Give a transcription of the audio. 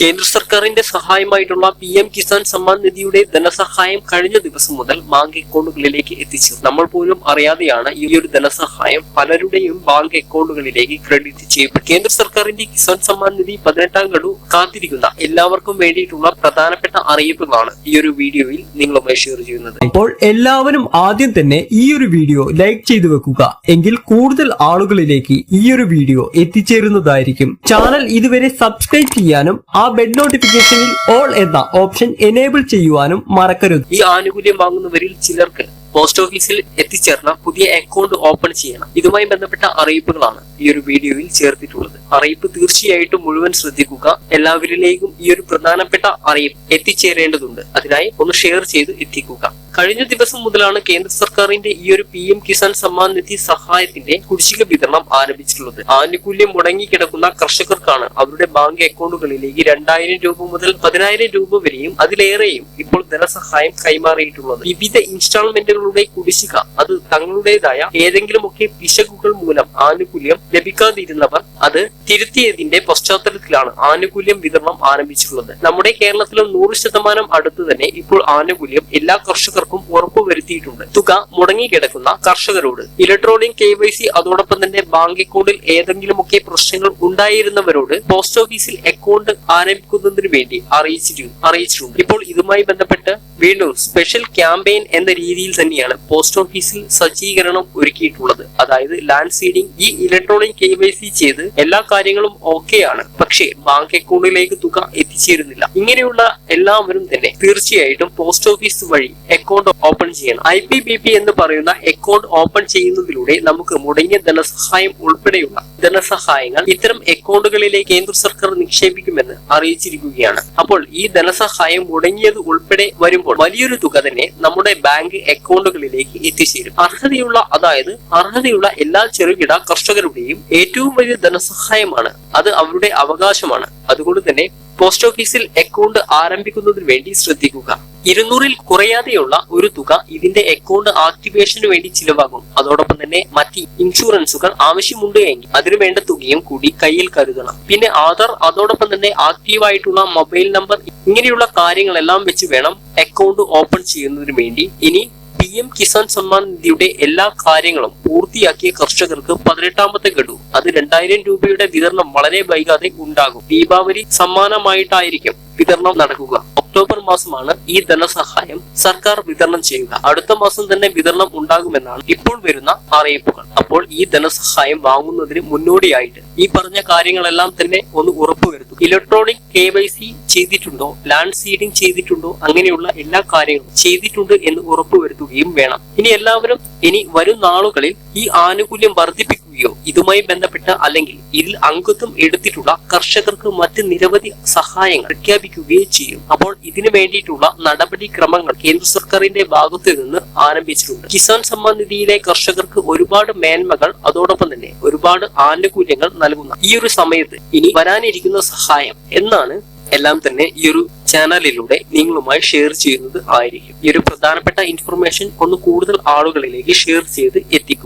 കേന്ദ്ര സർക്കാരിന്റെ സഹായമായിട്ടുള്ള പി എം കിസാൻ സമ്മാൻ നിധിയുടെ ധനസഹായം കഴിഞ്ഞ ദിവസം മുതൽ ബാങ്ക് അക്കൗണ്ടുകളിലേക്ക് എത്തിച്ചു. നമ്മൾ പോലും അറിയാതെയാണ് ഈ ഒരു ധനസഹായം പലരുടെയും ബാങ്ക് അക്കൗണ്ടുകളിലേക്ക് ക്രെഡിറ്റ് ചെയ്യപ്പെട്ടു കേന്ദ്ര സർക്കാരിന്റെ കിസാൻ സമ്മാൻ നിധി പതിനെട്ടാം ഗഡു കാത്തിരിക്കുന്ന എല്ലാവർക്കും വേണ്ടിയിട്ടുള്ള പ്രധാനപ്പെട്ട അറിയിപ്പുകളാണ് ഈ ഒരു വീഡിയോയിൽ നിങ്ങളുമായി ഷെയർ ചെയ്യുന്നത്. അപ്പോൾ എല്ലാവരും ആദ്യം തന്നെ ഈ ഒരു വീഡിയോ ലൈക്ക് ചെയ്തു വെക്കുക. എങ്കിൽ കൂടുതൽ ആളുകളിലേക്ക് ഈ ഒരു വീഡിയോ എത്തിച്ചേരുന്നതായിരിക്കും. ചാനൽ ഇതുവരെ സബ്സ്ക്രൈബ് ചെയ്യാനും ആ ബെൽ നോട്ടിഫിക്കേഷനിൽ ഓൾ എന്ന ഓപ്ഷൻ എനേബിൾ ചെയ്യുവാനും മറക്കരുത്. ഈ ആനുകൂല്യം വാങ്ങുന്നവരിൽ ചിലർക്ക് പോസ്റ്റ് ഓഫീസിൽ എത്തിച്ചേർന്ന പുതിയ അക്കൗണ്ട് ഓപ്പൺ ചെയ്യണം. ഇതുമായി ബന്ധപ്പെട്ട അറിയിപ്പുകളാണ് ഈ ഒരു വീഡിയോയിൽ ചേർത്തിട്ടുള്ളത്. അറിയിപ്പ് തീർച്ചയായിട്ടും മുഴുവൻ ശ്രദ്ധിക്കുക. എല്ലാവരിലേക്കും ഈ ഒരു പ്രധാനപ്പെട്ട അറിയിപ്പ് എത്തിച്ചേരേണ്ടതുണ്ട്. അതിനായി ഒന്ന് ഷെയർ ചെയ്ത് എത്തിക്കുക. കഴിഞ്ഞ ദിവസം മുതലാണ് കേന്ദ്ര സർക്കാരിന്റെ ഈ ഒരു പി എം കിസാൻ സമ്മാൻ നിധി സഹായത്തിന്റെ കുടിശ്ശിക വിതരണം ആരംഭിച്ചിട്ടുള്ളത്. ആനുകൂല്യം മുടങ്ങിക്കിടക്കുന്ന കർഷകർക്കാണ് അവരുടെ ബാങ്ക് അക്കൗണ്ടുകളിലേക്ക് രണ്ടായിരം രൂപ മുതൽ പതിനായിരം രൂപ വരെയും അതിലേറെയും ഇപ്പോൾ ധനസഹായം കൈമാറിയിട്ടുള്ളത്. വിവിധ ഇൻസ്റ്റാൾമെന്റുകളുടെ കുടിശ്ശിക അത് തങ്ങളുടേതായ ഏതെങ്കിലുമൊക്കെ പിശകുകൾ മൂലം ആനുകൂല്യം ലഭിക്കാതിരുന്നവർ അത് തിരുത്തിയതിന്റെ പശ്ചാത്തലത്തിലാണ് ആനുകൂല്യം വിതരണം ആരംഭിച്ചിട്ടുള്ളത്. നമ്മുടെ കേരളത്തിലും നൂറ് ശതമാനം അടുത്ത് തന്നെ ഇപ്പോൾ ആനുകൂല്യം എല്ലാ കർഷകർക്കും ഉറപ്പുവരുത്തിയിട്ടുണ്ട്. തുക മുടങ്ങിക്കിടക്കുന്ന കർഷകരോട്. ഇലക്ട്രോണിക് കെ വൈ സി അതോടൊപ്പം തന്നെ ബാങ്ക് അക്കൗണ്ടിൽ ഏതെങ്കിലുമൊക്കെ പ്രശ്നങ്ങൾ ഉണ്ടായിരുന്നവരോട് പോസ്റ്റ് ഓഫീസിൽ അക്കൗണ്ട് ആരംഭിക്കുന്നതിന് വേണ്ടി അറിയിച്ചിട്ടുണ്ട് അറിയിച്ചിട്ടുണ്ട്. ഇപ്പോൾ ഇതുമായി ബന്ധപ്പെട്ട് വീണ്ടും സ്പെഷ്യൽ ക്യാമ്പയിൻ എന്ന രീതിയിൽ തന്നെയാണ് പോസ്റ്റ് ഓഫീസിൽ സജ്ജീകരണം ഒരുക്കിയിട്ടുള്ളത്. അതായത് ലാൻഡ് സീഡിംഗ് ഈ ഇലക്ട്രോണിക് കെ വൈ സി ചെയ്ത് എല്ലാ കാര്യങ്ങളും ഓക്കെയാണ് പക്ഷേ ബാങ്ക് അക്കൗണ്ടിലേക്ക് തുക എത്തിച്ചേരുന്നില്ല. ഇങ്ങനെയുള്ള എല്ലാവരും തന്നെ തീർച്ചയായിട്ടും പോസ്റ്റ് ഓഫീസ് വഴി അക്കൗണ്ട് ഓപ്പൺ ചെയ്യണം. ഐ പി ബി പി എന്ന് പറയുന്ന അക്കൗണ്ട് ഓപ്പൺ ചെയ്യുന്നതിലൂടെ നമുക്ക് മുടങ്ങിയ ധനസഹായം ഉൾപ്പെടെയുള്ള ധനസഹായങ്ങൾ ഇത്തരം അക്കൗണ്ടുകളിലെ കേന്ദ്ര സർക്കാർ നിക്ഷേപിക്കുമെന്ന് അറിയിച്ചിരിക്കുകയാണ്. അപ്പോൾ ഈ ധനസഹായം മുടങ്ങിയത് ഉൾപ്പെടെ വരുമ്പോൾ വലിയൊരു തുക തന്നെ നമ്മുടെ ബാങ്ക് അക്കൗണ്ടുകളിലേക്ക് എത്തിച്ചേരും. അർഹതയുള്ള അതായത് അർഹതയുള്ള എല്ലാ ചെറുകിട കർഷകരുടെയും ഏറ്റവും വലിയ ധനസഹായമാണ്. അത് അവരുടെ അവകാശമാണ്. അതുകൊണ്ട് തന്നെ പോസ്റ്റ് ഓഫീസിൽ അക്കൗണ്ട് ആരംഭിക്കുന്നതിന് വേണ്ടി ശ്രദ്ധിക്കുക. ഇരുന്നൂറിൽ കുറയാതെയുള്ള ഒരു തുക ഇതിന്റെ അക്കൗണ്ട് ആക്ടിവേഷന് വേണ്ടി ചിലവാകും. അതോടൊപ്പം തന്നെ മറ്റ് ഇൻഷുറൻസുകൾ ആവശ്യമുണ്ട് എങ്കിൽ അതിനു വേണ്ട തുകയും കൂടി കയ്യിൽ കരുതണം. പിന്നെ ആധാർ അതോടൊപ്പം തന്നെ ആക്റ്റീവായിട്ടുള്ള മൊബൈൽ നമ്പർ ഇങ്ങനെയുള്ള കാര്യങ്ങളെല്ലാം വെച്ച് വേണം അക്കൗണ്ട് ഓപ്പൺ ചെയ്യുന്നതിന് വേണ്ടി. ഇനി പി എം കിസാൻ സമ്മാൻ നിധിയുടെ എല്ലാ കാര്യങ്ങളും പൂർത്തിയാക്കിയ കർഷകർക്ക് പതിനെട്ടാമത്തെ ഗഡു. അത് രണ്ടായിരം രൂപയുടെ വിതരണം വളരെ വൈകാതെ ഉണ്ടാകും. ദീപാവലി സമ്മാനമായിട്ടായിരിക്കും വിതരണം നടക്കുക. ഒക്ടോബർ മാസമാണ് ഈ ധനസഹായം സർക്കാർ വിതരണം ചെയ്യുക അടുത്ത മാസം തന്നെ വിതരണം ഉണ്ടാകുമെന്നാണ് ഇപ്പോൾ വരുന്ന അറിയിപ്പുകൾ. അപ്പോൾ ഈ ധനസഹായം വാങ്ങുന്നതിന് മുന്നോടിയായിട്ട് ഈ പറഞ്ഞ കാര്യങ്ങളെല്ലാം തന്നെ ഒന്ന് ഉറപ്പുവരുത്തും. ഇലക്ട്രോണിക് കെ വൈ സി ചെയ്തിട്ടുണ്ടോ? ലാൻഡ് സീഡിംഗ് ചെയ്തിട്ടുണ്ടോ? അങ്ങനെയുള്ള എല്ലാ കാര്യങ്ങളും ചെയ്തിട്ടുണ്ട് എന്ന് ഉറപ്പുവരുത്തുകയും വേണം. ഇനി എല്ലാവരും ഇനി വരും നാളുകളിൽ ഈ ആനുകൂല്യം വർദ്ധിപ്പിക്കുകയോ ഇതുമായി ബന്ധപ്പെട്ട അല്ലെങ്കിൽ ഇതിൽ അംഗത്വം എടുത്തിട്ടുള്ള കർഷകർക്ക് മറ്റ് നിരവധി സഹായങ്ങൾ പ്രഖ്യാപിക്കുകയോ ചെയ്യും. അപ്പോൾ ഇതിനു വേണ്ടിയിട്ടുള്ള നടപടിക്രമങ്ങൾ കേന്ദ്ര സർക്കാരിന്റെ ഭാഗത്തു നിന്ന് ആരംഭിച്ചിട്ടുണ്ട്. കിസാൻ സമ്മാൻ നിധിയിലെ കർഷകർക്ക് ഒരുപാട് മേന്മകൾ അതോടൊപ്പം തന്നെ ഒരുപാട് ആനുകൂല്യങ്ങൾ നൽകുന്ന ഈ ഒരു സമയത്ത് ഇനി വരാനിരിക്കുന്ന സഹായം എന്നാണ് എല്ലാം തന്നെ ഈ ഒരു ചാനലിലൂടെ നിങ്ങളുമായി ഷെയർ ചെയ്യുന്നത് ആയിരിക്കും. ഈ ഒരു പ്രധാനപ്പെട്ട ഇൻഫർമേഷൻ ഒന്ന് കൂടുതൽ ആളുകളിലേക്ക് ഷെയർ ചെയ്ത് എത്തിക്കും.